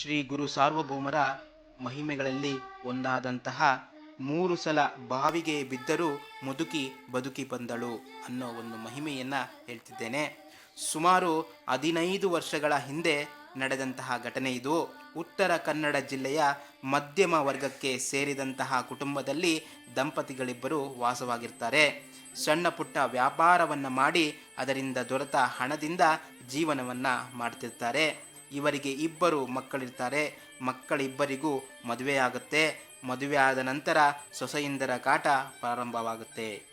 ಶ್ರೀ ಗುರು ಸಾರ್ವಭೌಮರ ಮಹಿಮೆಗಳಲ್ಲಿ ಒಂದಾದಂತಹ ಮೂರು ಸಲ ಬಾವಿಗೆ ಬಿದ್ದರೂ ಮುದುಕಿ ಬದುಕಿ ಬಂದಳು ಅನ್ನೋ ಒಂದು ಮಹಿಮೆಯನ್ನು ಹೇಳ್ತಿದ್ದೇನೆ. ಸುಮಾರು ಹದಿನೈದು ವರ್ಷಗಳ ಹಿಂದೆ ನಡೆದಂತಹ ಘಟನೆ ಇದು. ಉತ್ತರ ಕನ್ನಡ ಜಿಲ್ಲೆಯ ಮಧ್ಯಮ ವರ್ಗಕ್ಕೆ ಸೇರಿದಂತಹ ಕುಟುಂಬದಲ್ಲಿ ದಂಪತಿಗಳಿಬ್ಬರು ವಾಸವಾಗಿರ್ತಾರೆ. ಸಣ್ಣ ಪುಟ್ಟ ವ್ಯಾಪಾರವನ್ನು ಮಾಡಿ ಅದರಿಂದ ದೊರೆತ ಹಣದಿಂದ ಜೀವನವನ್ನು ಮಾಡ್ತಿರ್ತಾರೆ. ಇವರಿಗೆ ಇಬ್ಬರು ಮಕ್ಕಳಿರ್ತಾರೆ. ಮಕ್ಕಳಿಬ್ಬರಿಗೂ ಮದುವೆಯಾಗುತ್ತೆ ಮದುವೆ ಆದ ನಂತರ ಸೊಸೆಯಿಂದರ ಕಾಟ ಪ್ರಾರಂಭವಾಗುತ್ತೆ.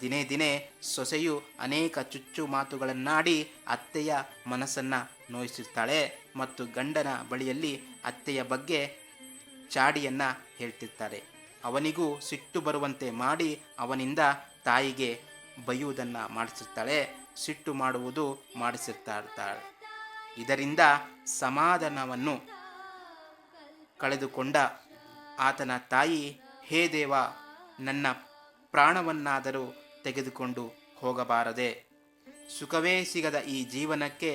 ದಿನೇ ದಿನೇ ಸೊಸೆಯು ಅನೇಕ ಚುಚ್ಚು ಮಾತುಗಳನ್ನಾಡಿ ಅತ್ತೆಯ ಮನಸ್ಸನ್ನು ನೋಯಿಸುತ್ತಾಳೆ ಮತ್ತು ಗಂಡನ ಬಳಿಯಲ್ಲಿ ಅತ್ತೆಯ ಬಗ್ಗೆ ಚಾಡಿಯನ್ನು ಹೇಳ್ತಿರ್ತಾರೆ. ಅವನಿಗೂ ಸಿಟ್ಟು ಬರುವಂತೆ ಮಾಡಿ ಅವನಿಂದ ತಾಯಿಗೆ ಬೈಯುವುದನ್ನು ಮಾಡಿಸುತ್ತಾಳೆ ಸಿಟ್ಟು ಮಾಡುವುದು ಮಾಡಿಸಿರ್ತಾ ಇದರಿಂದ ಸಮಾಧಾನವನ್ನು ಕಳೆದುಕೊಂಡ ಆತನ ತಾಯಿ, ಹೇ ದೇವ, ನನ್ನ ಪ್ರಾಣವನ್ನಾದರೂ ತೆಗೆದುಕೊಂಡು ಹೋಗಬಾರದೆ. ಸುಖವೇ ಸಿಗದ ಈ ಜೀವನಕ್ಕೆ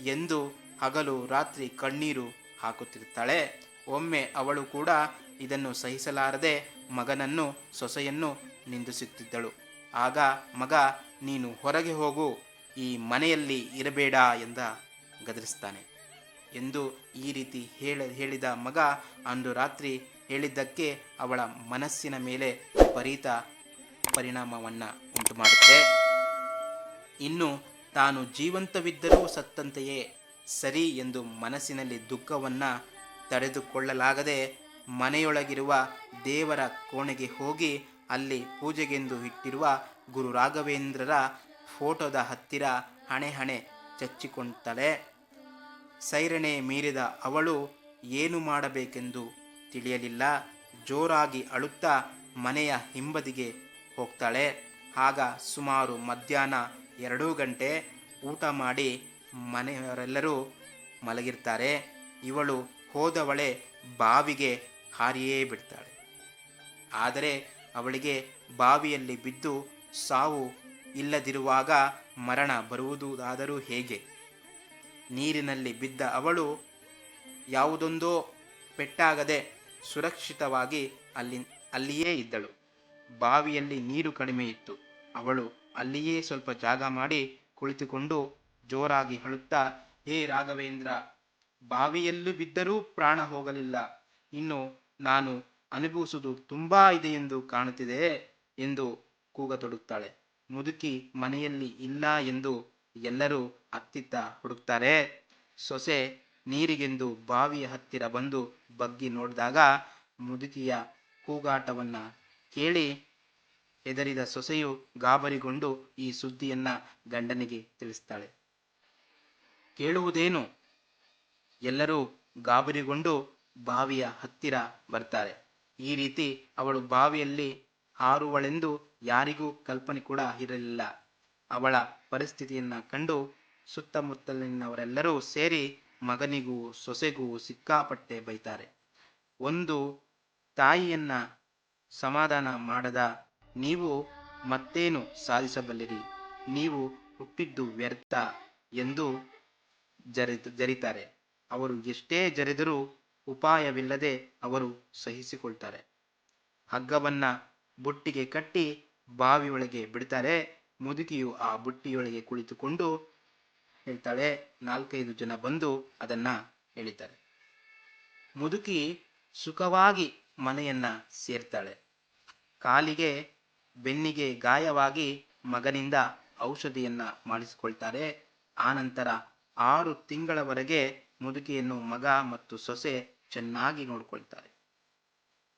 ಎಂದು ಹಗಲು ರಾತ್ರಿ ಕಣ್ಣೀರು ಹಾಕುತ್ತಿರುತ್ತಾಳೆ. ಒಮ್ಮೆ ಅವಳು ಕೂಡ ಇದನ್ನು ಸಹಿಸಲಾರದೆ ಮಗನನ್ನು ಸೊಸೆಯನ್ನು ನಿಂದಿಸುತ್ತಿದ್ದಳು. ಆಗ ಮಗ, ನೀನು ಹೊರಗೆ ಹೋಗು, ಈ ಮನೆಯಲ್ಲಿ ಇರಬೇಡ ಎಂದ. ಗದರಿಸ್ತಾನೆ. ಎಂದು ಈ ರೀತಿ ಹೇಳ, ಹೇಳಿದ ಮಗ ಅಂದು ರಾತ್ರಿ ಹೇಳಿದ್ದಕ್ಕೆ ಅವಳ ಮನಸ್ಸಿನ ಮೇಲೆ ವಿಪರೀತ ಪರಿಣಾಮವನ್ನು ಉಂಟು ಮಾಡುತ್ತೆ ಇನ್ನು ತಾನು ಜೀವಂತವಿದ್ದರೂ ಸತ್ತಂತೆಯೇ ಸರಿ ಎಂದು ಮನಸ್ಸಿನಲ್ಲಿ ದುಃಖವನ್ನು ತಡೆದುಕೊಳ್ಳಲಾಗದೆ ಮನೆಯೊಳಗಿರುವ ದೇವರ ಕೋಣೆಗೆ ಹೋಗಿ ಅಲ್ಲಿ ಪೂಜೆಗೆಂದು ಇಟ್ಟಿರುವ ಗುರು ರಾಘವೇಂದ್ರರ ಫೋಟೋದ ಹತ್ತಿರ ಹಣೆ ಹಣೆ ಚಚ್ಚಿಕೊಂಡಳೆ. ಸೈರಣೆ ಮೀರಿದ ಅವಳು ಏನು ಮಾಡಬೇಕೆಂದು ತಿಳಿಯಲಿಲ್ಲ. ಜೋರಾಗಿ ಅಳುತ್ತಾ ಮನೆಯ ಹಿಂಬದಿಗೆ ಹೋಗ್ತಾಳೆ. ಆಗ ಸುಮಾರು ಮಧ್ಯಾಹ್ನ ಎರಡೂ ಗಂಟೆ ಊಟ ಮಾಡಿ ಮನೆಯವರೆಲ್ಲರೂ ಮಲಗಿರ್ತಾರೆ. ಇವಳು ಹೋದವಳೆ ಬಾವಿಗೆ ಹಾರಿಯೇ ಬಿಡ್ತಾಳೆ. ಆದರೆ ಅವಳಿಗೆ ಬಾವಿಯಲ್ಲಿ ಬಿದ್ದು ಸಾವು ಇಲ್ಲದಿರುವಾಗ ಮರಣ ಬರುವುದಾದರೂ ಹೇಗೆ? ನೀರಿನಲ್ಲಿ ಬಿದ್ದ ಅವಳು ಯಾವುದೊಂದೋ ಪೆಟ್ಟಾಗದೆ ಸುರಕ್ಷಿತವಾಗಿ ಅಲ್ಲಿ, ಅಲ್ಲಿಯೇ ಇದ್ದಳು. ಬಾವಿಯಲ್ಲಿ ನೀರು ಕಡಿಮೆ ಇತ್ತು. ಅವಳು ಅಲ್ಲಿಯೇ ಸ್ವಲ್ಪ ಜಾಗ ಮಾಡಿ ಕುಳಿತುಕೊಂಡು ಜೋರಾಗಿ ಹೇಳುತ್ತಾ, ಹೇ ರಾಘವೇಂದ್ರ, ಬಾವಿಯಲ್ಲೂ ಬಿದ್ದರೂ ಪ್ರಾಣ ಹೋಗಲಿಲ್ಲ. ಇನ್ನು ನಾನು ಅನುಭವಿಸುವುದು ತುಂಬಾ ಇದೆ ಎಂದು ಕಾಣುತ್ತಿದೆ ಎಂದು ಕೂಗತೊಡುತ್ತಾಳೆ ಮುದುಕಿ ಮನೆಯಲ್ಲಿ ಇಲ್ಲ ಎಂದು ಎಲ್ಲರೂ ಅತ್ತಿತ್ತ ಹುಡುಕ್ತಾರೆ ಸೊಸೆ ನೀರಿಗೆಂದು ಬಾವಿಯ ಹತ್ತಿರ ಬಂದು ಬಗ್ಗಿ ನೋಡಿದಾಗ ಮುದುಕಿಯ ಕೂಗಾಟವನ್ನ ಕೇಳಿ ಹೆದರಿದ ಸೊಸೆಯು ಗಾಬರಿಗೊಂಡು ಈ ಸುದ್ದಿಯನ್ನ ಗಂಡನಿಗೆ ತಿಳಿಸ್ತಾಳೆ. ಕೇಳುವುದೇನು? ಎಲ್ಲರೂ ಗಾಬರಿಗೊಂಡು ಬಾವಿಯ ಹತ್ತಿರ ಬರ್ತಾರೆ. ಈ ರೀತಿ ಅವಳು ಬಾವಿಯಲ್ಲಿ ಹಾರುವಳೆಂದು ಯಾರಿಗೂ ಕಲ್ಪನೆ ಕೂಡ ಇರಲಿಲ್ಲ. ಅವಳ ಪರಿಸ್ಥಿತಿಯನ್ನ ಕಂಡು ಸುತ್ತಮುತ್ತಲಿನವರೆಲ್ಲರೂ ಸೇರಿ ಮಗನಿಗೂ ಸೊಸೆಗೂ ಸಿಕ್ಕಾಪಟ್ಟೆ ಬೈತಾರೆ. ಒಂದು ತಾಯಿಯನ್ನ ಸಮಾಧಾನ ಮಾಡದ ನೀವು ಮತ್ತೇನು ಸಾಧಿಸಬಲ್ಲಿರಿ? ನೀವು ಹುಟ್ಟಿದ್ದು ವ್ಯರ್ಥ ಎಂದು ಜರಿತ, ಜರಿತಾರೆ. ಅವರು ಎಷ್ಟೇ ಜರಿದರೂ ಉಪಾಯವಿಲ್ಲದೆ ಅವರು ಸಹಿಸಿಕೊಳ್ತಾರೆ. ಹಗ್ಗವನ್ನ ಬುಟ್ಟಿಗೆ ಕಟ್ಟಿ ಬಾವಿಯೊಳಗೆ ಬಿಡ್ತಾರೆ. ಮುದುಕಿಯು ಆ ಬುಟ್ಟಿಯೊಳಗೆ ಕುಳಿತುಕೊಂಡು ಹೇಳ್ತಾಳೆ, ನಾಲ್ಕೈದು ಜನ ಬಂದು ಅದನ್ನ ಹೇಳಿದ್ದಾರೆ. ಮುದುಕಿ ಸುಖವಾಗಿ ಮನೆಯನ್ನ ಸೇರ್ತಾಳೆ. ಕಾಲಿಗೆ ಬೆನ್ನಿಗೆ ಗಾಯವಾಗಿ ಮಗನಿಂದ ಔಷಧಿಯನ್ನ ಮಾಡಿಸಿಕೊಳ್ತಾರೆ. ಆನಂತರ ಆರು ತಿಂಗಳವರೆಗೆ ಮುದುಕಿಯನ್ನು ಮಗ ಮತ್ತು ಸೊಸೆ ಚೆನ್ನಾಗಿ ನೋಡಿಕೊಳ್ತಾರೆ.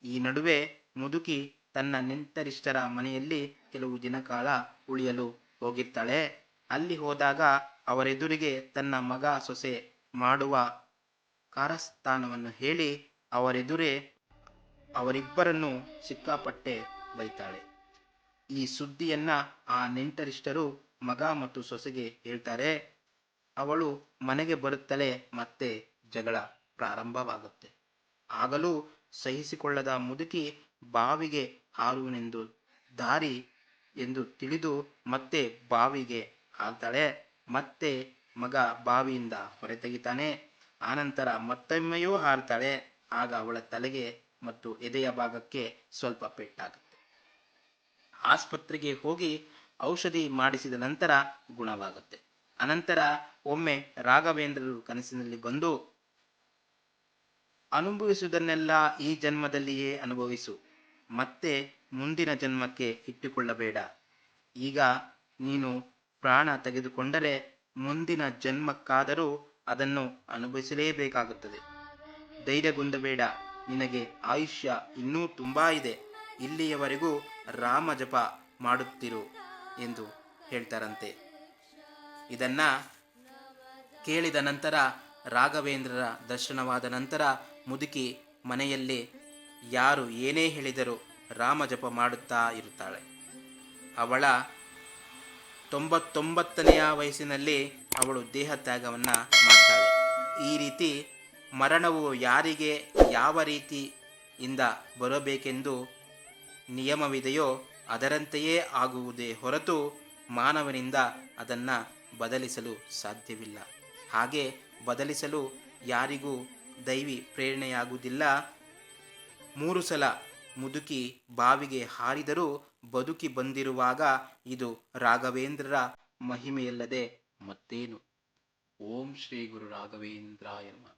ಈ ನಡುವೆ ಮುದುಕಿ ತನ್ನ ನೆಂಟರಿಷ್ಟರ ಮನೆಯಲ್ಲಿ ಕೆಲವು ದಿನ ಕಾಲ ಉಳಿಯಲು ಹೋಗಿರ್ತಾಳೆ. ಅಲ್ಲಿ ಹೋದಾಗ ಅವರೆದುರಿಗೆ ತನ್ನ ಮಗ ಸೊಸೆ ಮಾಡುವ ಕಾರಸ್ಥಾನವನ್ನು ಹೇಳಿ ಅವರೆದುರೇ ಅವರಿಬ್ಬರನ್ನು ಸಿಕ್ಕಾಪಟ್ಟೆ ಬೈತಾಳೆ. ಈ ಸುದ್ದಿಯನ್ನ ಆ ನೆಂಟರಿಷ್ಟರು ಮಗ ಮತ್ತು ಸೊಸೆಗೆ ಹೇಳ್ತಾರೆ. ಅವಳು ಮನೆಗೆ ಬರುತ್ತಲೇ ಮತ್ತೆ ಜಗಳ ಪ್ರಾರಂಭವಾಗುತ್ತೆ. ಆಗಲೂ ಸಹಿಸಿಕೊಳ್ಳದ ಮುದುಕಿ ಬಾವಿಗೆ ಹಾರುವನೆಂದು ದಾರಿ ಎಂದು ತಿಳಿದು ಮತ್ತೆ ಬಾವಿಗೆ ಹಾಕ್ತಾಳೆ ಮತ್ತೆ ಮಗ ಬಾವಿಯಿಂದ ಹೊರತೆಗಿತಾನೆ. ಆನಂತರ ಮತ್ತೊಮ್ಮೆಯೂ ಹಾರ್ತಾಳೆ. ಆಗ ಅವಳ ತಲೆಗೆ ಮತ್ತು ಎದೆಯ ಭಾಗಕ್ಕೆ ಸ್ವಲ್ಪ ಪೆಟ್ಟಾಗುತ್ತೆ. ಆಸ್ಪತ್ರೆಗೆ ಹೋಗಿ ಔಷಧಿ ಮಾಡಿಸಿದ ನಂತರ ಗುಣವಾಗುತ್ತೆ. ಅನಂತರ ಒಮ್ಮೆ ರಾಘವೇಂದ್ರರು ಕನಸಿನಲ್ಲಿ ಬಂದು ಅನುಭವಿಸುವುದನ್ನೆಲ್ಲ ಈ ಜನ್ಮದಲ್ಲಿಯೇ ಅನುಭವಿಸು. ಮತ್ತೆ ಮುಂದಿನ ಜನ್ಮಕ್ಕೆ ಇಟ್ಟುಕೊಳ್ಳಬೇಡ. ಈಗ ನೀನು ಪ್ರಾಣ ತೆಗೆದುಕೊಂಡರೆ ಮುಂದಿನ ಜನ್ಮಕ್ಕಾದರೂ ಅದನ್ನು ಅನುಭವಿಸಲೇಬೇಕಾಗುತ್ತದೆ. ಧೈರ್ಯಗುಂದಬೇಡ ನಿನಗೆ ಆಯುಷ್ಯ ಇನ್ನೂ ತುಂಬಾ ಇದೆ, ಇಲ್ಲಿಯವರೆಗೂ ರಾಮ ಜಪ ಮಾಡುತ್ತಿರು ಎಂದು ಹೇಳ್ತಾರಂತೆ. ಇದನ್ನ ಕೇಳಿದ ನಂತರ ರಾಘವೇಂದ್ರರ ದರ್ಶನವಾದ ನಂತರ ಮುದುಕಿ ಮನೆಯಲ್ಲಿ ಯಾರು ಏನೇ ಹೇಳಿದರೂ ರಾಮ ಜಪ ಮಾಡುತ್ತಾ ಇರುತ್ತಾಳೆ. ಅವಳ ತೊಂಬತ್ತೊಂಬತ್ತನೆಯ ವಯಸ್ಸಿನಲ್ಲಿ ಅವಳು ದೇಹ ತ್ಯಾಗವನ್ನು ಮಾಡ್ತಾಳೆ. ಈ ರೀತಿ ಮರಣವು ಯಾರಿಗೆ ಯಾವ ರೀತಿಯಿಂದ ಬರಬೇಕೆಂದು ನಿಯಮವಿದೆಯೋ ಅದರಂತೆಯೇ ಆಗುವುದೇ ಹೊರತು ಮಾನವನಿಂದ ಅದನ್ನು ಬದಲಿಸಲು ಸಾಧ್ಯವಿಲ್ಲ. ಹಾಗೆ ಬದಲಿಸಲು ಯಾರಿಗೂ ದೈವಿ ಪ್ರೇರಣೆಯಾಗುವುದಿಲ್ಲ. ಮೂರು ಸಲ ಮುದುಕಿ ಬಾವಿಗೆ ಹಾರಿದರೂ ಬದುಕಿ ಬಂದಿರುವಾಗ ಇದು ರಾಘವೇಂದ್ರರ ಮಹಿಮೆಯಲ್ಲದೆ ಮತ್ತೇನು? ಓಂ ಶ್ರೀ ಗುರು ರಾಘವೇಂದ್ರ ನಮಃ.